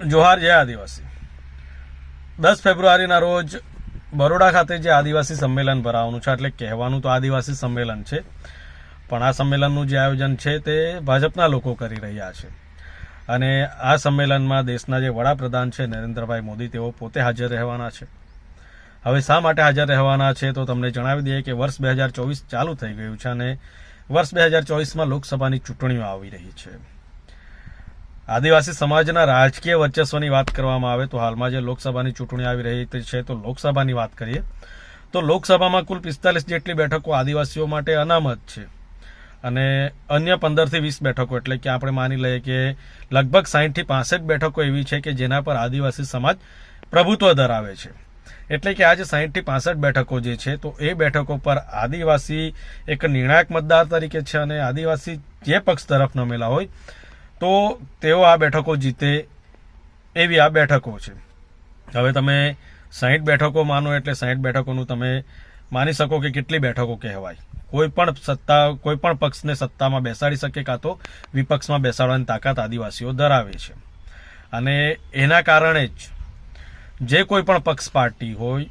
જોહાર જય આદિવાસી. દસ ફેબ્રુઆરીના રોજ બરોડા ખાતે જે આદિવાસી સંમેલન ભરાવાનું છે, એટલે કહેવાનું તો આદિવાસી સંમેલન છે, પણ આ સંમેલનનું જે આયોજન છે તે ભાજપના લોકો કરી રહ્યા છે. અને આ સંમેલનમાં દેશના જે વડાપ્રધાન છે, નરેન્દ્રભાઈ મોદી, તેઓ પોતે હાજર રહેવાના છે. હવે શા માટે હાજર રહેવાના છે તો તમને જણાવી દઈએ કે વર્ષ બે હજાર ચોવીસ ચાલુ થઈ ગયું છે અને વર્ષ બે હજાર ચોવીસમાં લોકસભાની ચૂંટણીઓ આવી રહી છે. આદિવાસી સમાજના રાજકીય વર્ચસ્વની વાત કરવામાં આવે તો હાલમાં જે લોકસભાની ચૂંટણી આવી રહી છે તો લોકસભાની વાત કરીએ તો લોકસભામાં કુલ પિસ્તાલીસ જેટલી બેઠકો આદિવાસીઓ માટે અનામત છે અને અન્ય પંદરથી વીસ બેઠકો, એટલે કે આપણે માની લઈએ કે લગભગ સાહીઠથી પાસઠ બેઠકો એવી છે કે જેના પર આદિવાસી સમાજ પ્રભુત્વ ધરાવે છે. એટલે કે આજે સાહીઠથી પાસઠ બેઠકો જે છે તો એ બેઠકો પર આદિવાસી એક નિર્ણાયક મતદાર તરીકે છે અને આદિવાસી જે પક્ષ તરફ નમેલા હોય તો તેઓ આ બેઠકો જીતે એવી આ બેઠકો છે. હવે તમે સાહીઠ બેઠકો માનો એટલે સાહીઠ બેઠકોનું તમે માની શકો કે કેટલી બેઠકો કહેવાય. કોઈ પણ સત્તા, કોઈ પણ પક્ષને સત્તામાં બેસાડી શકે કાં તો વિપક્ષમાં બેસાડવાની તાકાત આદિવાસીઓ ધરાવે છે. અને એના કારણે જ જે કોઈ પણ પક્ષ પાર્ટી હોય,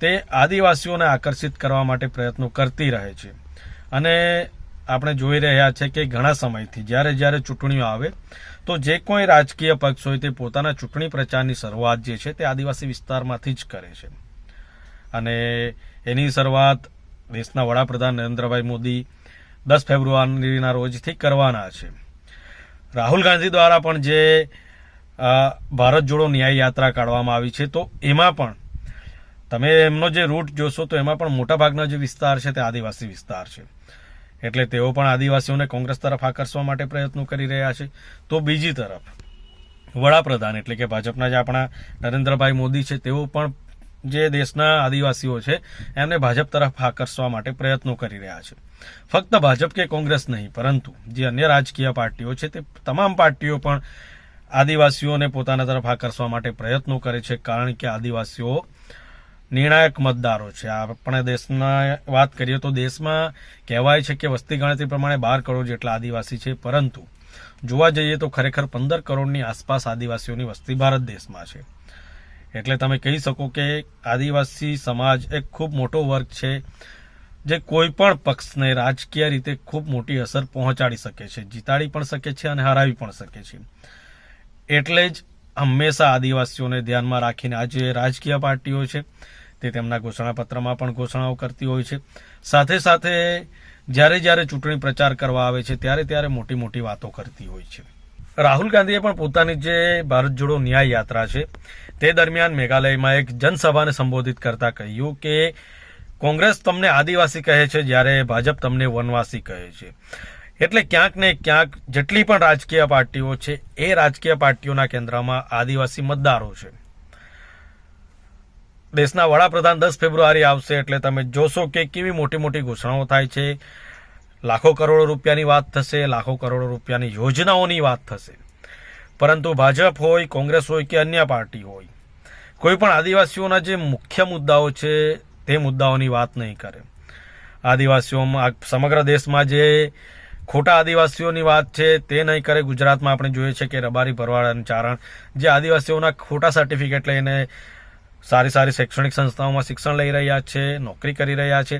તે આદિવાસીઓને આકર્ષિત કરવા માટે પ્રયત્નો કરતી રહે છે. અને આપણે જોઈ રહ્યા છે કે ઘણા સમયથી, જ્યારે જ્યારે ચૂંટણીઓ આવે, તો જે કોઈ રાજકીય પક્ષ હોય તે પોતાના ચૂંટણી પ્રચારની શરૂઆત જે છે તે આદિવાસી વિસ્તારમાંથી જ કરે છે. અને એની શરૂઆત દેશના વડાપ્રધાન નરેન્દ્રભાઈ મોદી દસ ફેબ્રુઆરીના રોજથી કરવાના છે. રાહુલ ગાંધી દ્વારા પણ જે ભારત જોડો ન્યાય યાત્રા કાઢવામાં આવી છે, તો એમાં પણ, તમે એમનો જે રૂટ જોશો તો એમાં પણ મોટાભાગના જે વિસ્તાર છે તે આદિવાસી વિસ્તાર છે. એટલે તેઓ પણ આદિવાસીઓને કોંગ્રેસ તરફ આકર્ષવા માટે પ્રયત્નો કરી રહ્યા છે. તો બીજી તરફ, વડાપ્રધાન એટલે કે ભાજપના જે આપણા નરેન્દ્રભાઈ મોદી છે, તેઓ પણ જે દેશના આદિવાસીઓ છે, એમને ભાજપ તરફ આકર્ષવા માટે પ્રયત્નો કરી રહ્યા છે. ફક્ત ભાજપ કે કોંગ્રેસ નહીં, પરંતુ જે અન્ય રાજકીય પાર્ટીઓ છે, તે તમામ પાર્ટીઓ પણ આદિવાસીઓને પોતાના તરફ આકર્ષવા માટે પ્રયત્નો કરે છે, કારણ કે આદિવાસીઓ નિર્ણાયક મતદારો છે. આપણે દેશના વાત કરીએ તો દેશમાં કહેવાય છે કે વસ્તી ગણતરી પ્રમાણે બાર કરોડ જેટલા આદિવાસી છે, પરંતુ જોવા જઈએ તો ખરેખર પંદર કરોડની આસપાસ આદિવાસીઓની વસ્તી ભારત દેશમાં છે. એટલે તમે કહી શકો કે આદિવાસી સમાજ એક ખૂબ મોટો વર્ગ છે, જે કોઈ પણ પક્ષને રાજકીય રીતે ખૂબ મોટી અસર પહોંચાડી શકે છે. જીતાડી પણ શકે છે અને હરાવી પણ શકે છે. એટલે જ હંમેશા આદિવાસીઓને ધ્યાનમાં રાખીને આ જે રાજકીય પાર્ટીઓ છે તે તેમના ઘોષણાપત્રમાં પણ ઘોષણાઓ કરતી હોય છે. સાથે સાથે જ્યારે જ્યારે ચૂંટણી પ્રચાર કરવા આવે છે ત્યારે ત્યારે મોટી મોટી વાતો કરતી હોય છે. રાહુલ ગાંધીએ પણ પોતાની જે ભારત જોડો ન્યાય યાત્રા છે તે દરમિયાન મેઘાલયમાં એક જનસભાને સંબોધિત કરતા કહ્યું કે કોંગ્રેસ તમને આદિવાસી કહે છે જ્યારે ભાજપ તમને વનવાસી કહે છે. એટલે ક્યાંક ને ક્યાંક જેટલી પણ રાજકીય પાર્ટીઓ છે, એ રાજકીય પાર્ટીઓના કેન્દ્રમાં આદિવાસી મતદારો છે. દેશના વડાપ્રધાન દસ ફેબ્રુઆરી આવશે એટલે તમે જોશો કે કેવી મોટી મોટી ઘોષણાઓ થાય છે. લાખો કરોડો રૂપિયાની વાત થશે, લાખો કરોડો રૂપિયાની યોજનાઓની વાત થશે. પરંતુ ભાજપ હોય, કોંગ્રેસ હોય કે અન્ય પાર્ટી હોય, કોઈ પણ આદિવાસીઓના જે મુખ્ય મુદ્દાઓ છે, તે મુદ્દાઓની વાત નહીં કરે. આદિવાસીઓમાં, સમગ્ર દેશમાં જે ખોટા આદિવાસીઓની વાત છે, તે નહીં કરે. ગુજરાતમાં આપણે જોઈએ છે કે રબારી, ભરવાડ અને ચારણ, જે આદિવાસીઓના ખોટા સર્ટિફિકેટ લઈને સારી સારી શૈક્ષણિક સંસ્થાઓમાં શિક્ષણ લઈ રહ્યા છે, નોકરી કરી રહ્યા છે,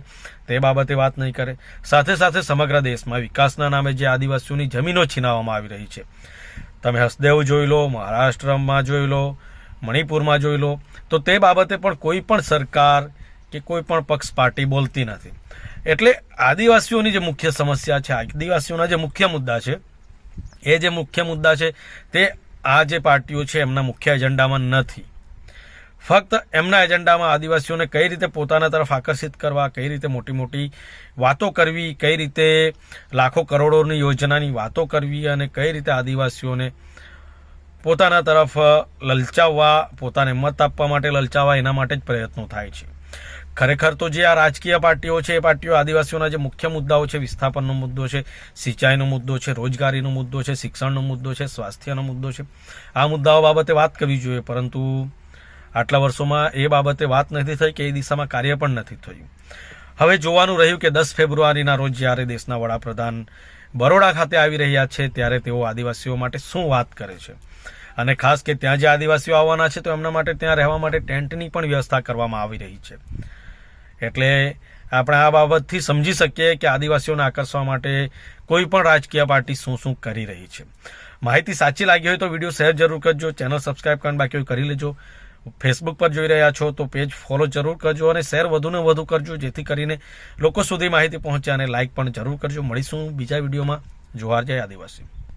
તે બાબતે વાત નહીં કરે. સાથે સાથે સમગ્ર દેશમાં વિકાસના નામે જે આદિવાસીઓની જમીનો છીનાવવામાં આવી રહી છે. તમે હસદેવ જોઈ લો, મહારાષ્ટ્રમાં જોઈ લો, મણિપુરમાં જોઈ લો, તો તે બાબતે પણ કોઈ પણ સરકાર કે કોઈ પણ પક્ષ પાર્ટી બોલતી નથી. એટલે આદિવાસીઓની જે મુખ્ય સમસ્યા છે, આદિવાસીઓના જે મુખ્ય મુદ્દા છે, એ જે મુખ્ય મુદ્દા છે, તે આ જે પાર્ટીઓ છે, એમના મુખ્ય એજન્ડામાં નથી. ફક્ત એમના એજન્ડામાં આદિવાસીઓને કઈ રીતે પોતાના તરફ આકર્ષિત કરવા, કઈ રીતે મોટી મોટી વાતો કરવી, કઈ રીતે લાખો કરોડોની યોજનાની વાતો કરવી અને કઈ રીતે આદિવાસીઓને પોતાના તરફ લલચાવવા, પોતાને મત આપવા માટે લલચાવવા, એના માટે જ પ્રયત્નો થાય છે. ખરેખર તો જે આ રાજકીય પાર્ટીઓ છે, એ પાર્ટીઓ આદિવાસીઓના જે મુખ્ય મુદ્દાઓ છે, વિસ્થાપનનો મુદ્દો છે, સિંચાઈનો મુદ્દો છે, રોજગારીનો મુદ્દો છે, શિક્ષણનો મુદ્દો છે, સ્વાસ્થ્યનો મુદ્દો છે, આ મુદ્દાઓ બાબતે વાત કરવી જોઈએ. પરંતુ આટલા વર્ષોમાં એ બાબતે વાત નથી થઈ કે એ દિશામાં કાર્ય પણ નથી થયું. હવે જોવાનું રહ્યું કે દસ ફેબ્રુઆરીના રોજ જ્યારે દેશના વડાપ્રધાન બરોડા ખાતે આવી રહ્યા છે, ત્યારે તેઓ આદિવાસીઓ માટે શું વાત કરે છે? અને ખાસ કે ત્યાં જે આદિવાસીઓ આવવાના છે, તો એમના માટે ત્યાં રહેવા માટે ટેન્ટની પણ વ્યવસ્થા કરવામાં આવી રહી છે. એટલે આપણે આ બાબતથી સમજી શકીએ કે આદિવાસીઓને આકર્ષવા માટે કોઈ પણ રાજકીય પાર્ટી શું શું કરી રહી છે. માહિતી સાચી લાગી હોય તો વીડિયો શેર જરૂર કરજો, ચેનલ સબસ્ક્રાઇબ કરીને બાકી કરી લેજો. ફેસબુક પર જોઈ રહ્યા છો તો પેજ ફોલો જરૂર કરજો અને શેર વધુને વધુ કરજો, જેથી કરીને લોકો સુધી માહિતી પહોંચે અને લાઇક પણ જરૂર કરજો. મળીશું બીજા વિડીયોમાં. જોહાર જય આદિવાસી.